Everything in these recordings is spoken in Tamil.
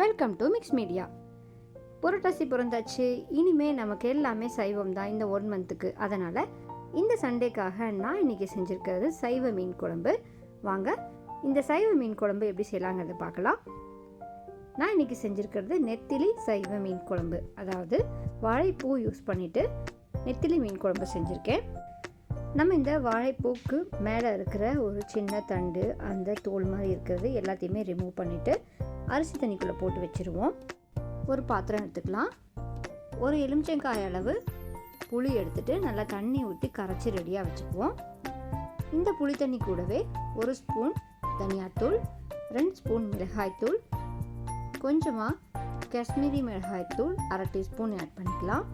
Welcome to Mix Media Purattasi பிறந்தாச்சு. இனிமே நமக்கு எல்லாமே சைவம் தான் இந்த ஒன் மந்த்துக்கு அதனால் இந்த சண்டேக்காக நான் இன்னைக்கு செஞ்சுருக்கிறது சைவ மீன் குழம்பு. வாங்க இந்த சைவ மீன் குழம்பு எப்படி செய்யலாங்கிறத பார்க்கலாம். நான் இன்னைக்கு செஞ்சுருக்கிறது நெத்திலி சைவ மீன் குழம்பு. அதாவது வாழைப்பூ யூஸ் பண்ணிவிட்டு நெத்திலி மீன் குழம்பு செஞ்சுருக்கேன். நம்ம இந்த வாழைப்பூக்கு மேலே இருக்கிற ஒரு சின்ன தண்டு அந்த தோல் மாதிரி இருக்கிறது எல்லாத்தையுமே ரிமூவ் பண்ணிவிட்டு அரிசி தண்ணிக்குள்ளே போட்டு வச்சுருவோம். ஒரு பாத்திரம் எடுத்துக்கலாம். ஒரு எலுமிச்சங்காய் அளவு புளி எடுத்துட்டு நல்லா தண்ணி ஊற்றி கரைச்சி ரெடியாக வச்சுக்குவோம். இந்த புளி தண்ணி கூடவே ஒரு ஸ்பூன் தனியாத்தூள் ரெண்டு ஸ்பூன் மிளகாய்த்தூள் கொஞ்சமாக காஷ்மீரி மிளகாய்த்தூள் அரை டீஸ்பூன் ஆட் பண்ணிக்கலாம்.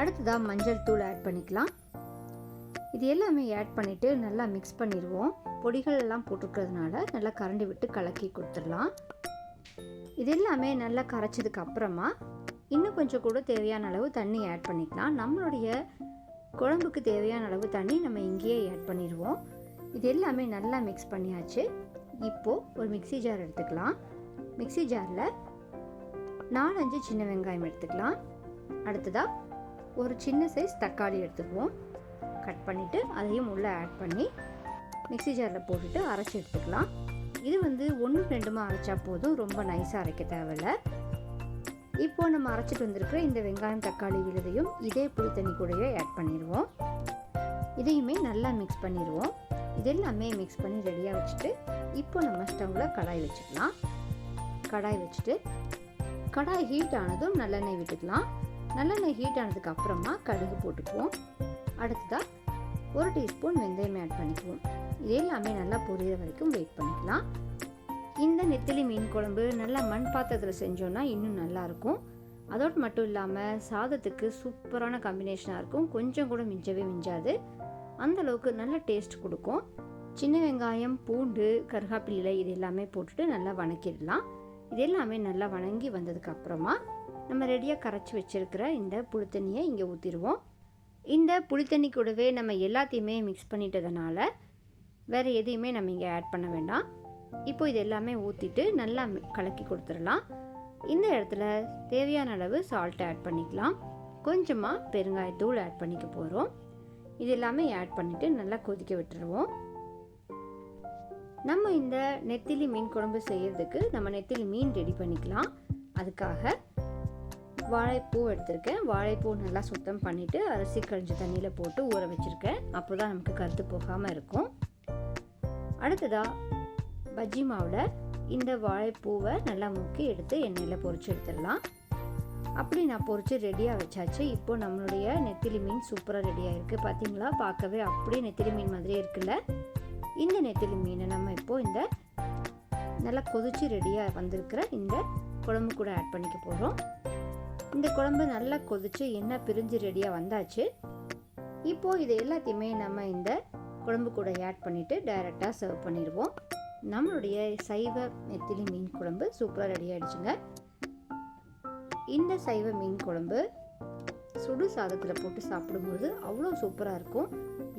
அடுத்ததாக மஞ்சள் தூள் ஆட் பண்ணிக்கலாம். இது எல்லாமே ஆட் பண்ணிவிட்டு நல்லா மிக்ஸ் பண்ணிடுவோம். பொடிகள் எல்லாம் போட்டுருக்கிறதுனால நல்லா கரண்டி விட்டு கலக்கி கொடுத்துடலாம். இது எல்லாமே நல்லா கரைச்சதுக்கு அப்புறமா இன்னும் கொஞ்சம் கூட தேவையான அளவு தண்ணி ஆட் பண்ணிக்கலாம். நம்மளுடைய குழம்புக்கு தேவையான அளவு தண்ணி நம்ம இங்கேயே ஆட் பண்ணிடுவோம். இது எல்லாமே நல்லா மிக்ஸ் பண்ணியாச்சு. இப்போது ஒரு மிக்ஸி ஜார் எடுத்துக்கலாம். மிக்ஸி ஜாரில் நாலஞ்சு சின்ன வெங்காயம் எடுத்துக்கலாம். அடுத்ததாக ஒரு சின்ன சைஸ் தக்காளி எடுத்துக்குவோம். கட் பண்ணிவிட்டு அதையும் உள்ளே ஆட் பண்ணி மிக்ஸி ஜாரில் போட்டுட்டு அரைச்சி எடுத்துக்கலாம். இது வந்து ஒன்று ரெண்டுமா அரைச்சா போதும் ரொம்ப நைஸாக அரைக்க தேவையில்ல. இப்போ நம்ம அரைச்சிட்டு வந்திருக்கிற இந்த வெங்காயம் தக்காளி விழுதையும் இதே புளி தண்ணி கூடவே ஆட் பண்ணிடுவோம். இதையுமே நல்லா மிக்ஸ் பண்ணிடுவோம். இது எல்லாமே மிக்ஸ் பண்ணி ரெடியாக வச்சுட்டு இப்போ நம்ம ஸ்டவ்வில் கடாய் வச்சுக்கலாம். கடாய் வச்சுட்டு கடாய் ஹீட் ஆனதும் நல்லெண்ணெய் விட்டுக்கலாம். நல்லெண்ணெய் ஹீட் ஆனதுக்கு அப்புறமா கடுகு போட்டுக்குவோம். அடுத்ததாக ஒரு டீஸ்பூன் வெந்தயம் ஆட் பண்ணிக்குவோம். இது எல்லாமே நல்லா பொரியிற வரைக்கும் வெயிட் பண்ணிக்கலாம். இந்த நெத்திலி மீன் குழம்பு நல்லா மண் பாத்திரத்தில் செஞ்சோன்னா இன்னும் நல்லாயிருக்கும் அதோடு மட்டும் இல்லாமல் சாதத்துக்கு சூப்பரான காம்பினேஷனாக இருக்கும். கொஞ்சம் கூட மிஞ்சவே மிஞ்சாது. அந்த அளவுக்கு நல்ல டேஸ்ட் கொடுக்கும். சின்ன வெங்காயம் பூண்டு கருகாப்பிள்ளை இது எல்லாமே போட்டுட்டு நல்லா வணக்கிடலாம். இது எல்லாமே நல்லா வணங்கி வந்ததுக்கு அப்புறமா நம்ம ரெடியாக கரைச்சி வச்சிருக்கிற இந்த புளித்தண்ணியை இங்கே ஊற்றிடுவோம் இந்த புளித்தண்ணி கூடவே நம்ம எல்லாத்தையுமே மிக்ஸ் பண்ணிட்டதுனால வேறு எதையுமே நம்ம இங்கே ஆட் பண்ண வேண்டாம். இப்போ இது எல்லாமே ஊற்றிட்டு நல்லா கலக்கி கொடுத்துடலாம். இந்த இடத்துல தேவையான அளவு சால்ட் ஆட் பண்ணிக்கலாம். கொஞ்சமாக பெருங்காயத்தூள் ஆட் பண்ணிக்க போகிறோம் இது எல்லாமே ஆட் பண்ணிவிட்டு நல்லா கொதிக்க விட்டுருவோம். நம்ம இந்த நெத்திலி மீன் குழம்பு செய்கிறதுக்கு நம்ம நெத்திலி மீன் ரெடி பண்ணிக்கலாம். அதுக்காக வாழைப்பூ எடுத்திருக்கேன். வாழைப்பூ நல்லா சுத்தம் பண்ணிவிட்டு அரிசி கழிஞ்ச தண்ணியில் போட்டு ஊற வச்சுருக்கேன். அப்போ தான் நமக்கு கருத்து போகாமல் இருக்கும். அடுத்ததாக பஜ்ஜி மாவில் இந்த வாழைப்பூவை நல்லா முக்கி எடுத்து எண்ணெயில் பொறிச்சு எடுத்துடலாம். அப்படி நான் பொறிச்சு ரெடியாக வச்சாச்சு. இப்போ நம்மளுடைய நெத்திலி மீன் சூப்பராக ரெடியாக இருக்குது பார்த்தீங்களா பார்க்கவே அப்படியே நெத்திலி மீன் மாதிரியே இருக்குல்ல? இந்த நெத்திலி மீனை நம்ம இப்போ இந்த நல்லா கொதிச்சு ரெடியாக வந்திருக்கிற இந்த குழம்பு கூட ஆட் பண்ணிக்க போகிறோம் இந்த குழம்பு நல்லா கொதிச்சு எண்ணெய் பிரிஞ்சு ரெடியாக வந்தாச்சு. இப்போது இது எல்லாத்தையுமே நம்ம இந்த குழம்பு கூட ஆட் பண்ணிவிட்டு டைரெக்டாக சர்வ் பண்ணிடுவோம். நம்மளுடைய சைவ நெத்திலி மீன் குழம்பு சூப்பராக ரெடி ஆகிடுச்சுங்க இந்த சைவ மீன் குழம்பு சுடு சாதத்தில் போட்டு சாப்பிடும்போது அவ்வளோ சூப்பராக இருக்கும்.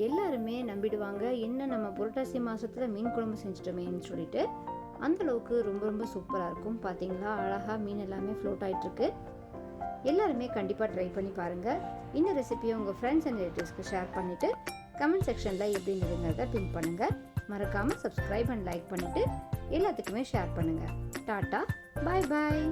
எல்லாருமே நம்பிடுவாங்க என்ன நம்ம புரட்டாசி மாதத்தில் மீன் குழம்பு செஞ்சிட்டோமேன்னு சொல்லிட்டு. அந்தளவுக்கு ரொம்ப ரொம்ப சூப்பராக இருக்கும். பார்த்தீங்களா அழகாக மீன் எல்லாமே ஃப்ளோட் ஆகிட்டுருக்கு எல்லாருமே கண்டிப்பாக ட்ரை பண்ணி பாருங்கள் இந்த ரெசிபியை உங்கள் ஃப்ரெண்ட்ஸ் அண்ட் ரிலேட்டிவ்ஸ்க்கு ஷேர் பண்ணிவிட்டு கமெண்ட் செக்ஷனில் எப்படிங்கிறத பின் பண்ணுங்கள் மறக்காமல் சப்ஸ்கிரைப் அண்ட் லைக் பண்ணிவிட்டு எல்லாத்துக்குமே ஷேர் பண்ணுங்கள் டாட்டா பாய் பாய்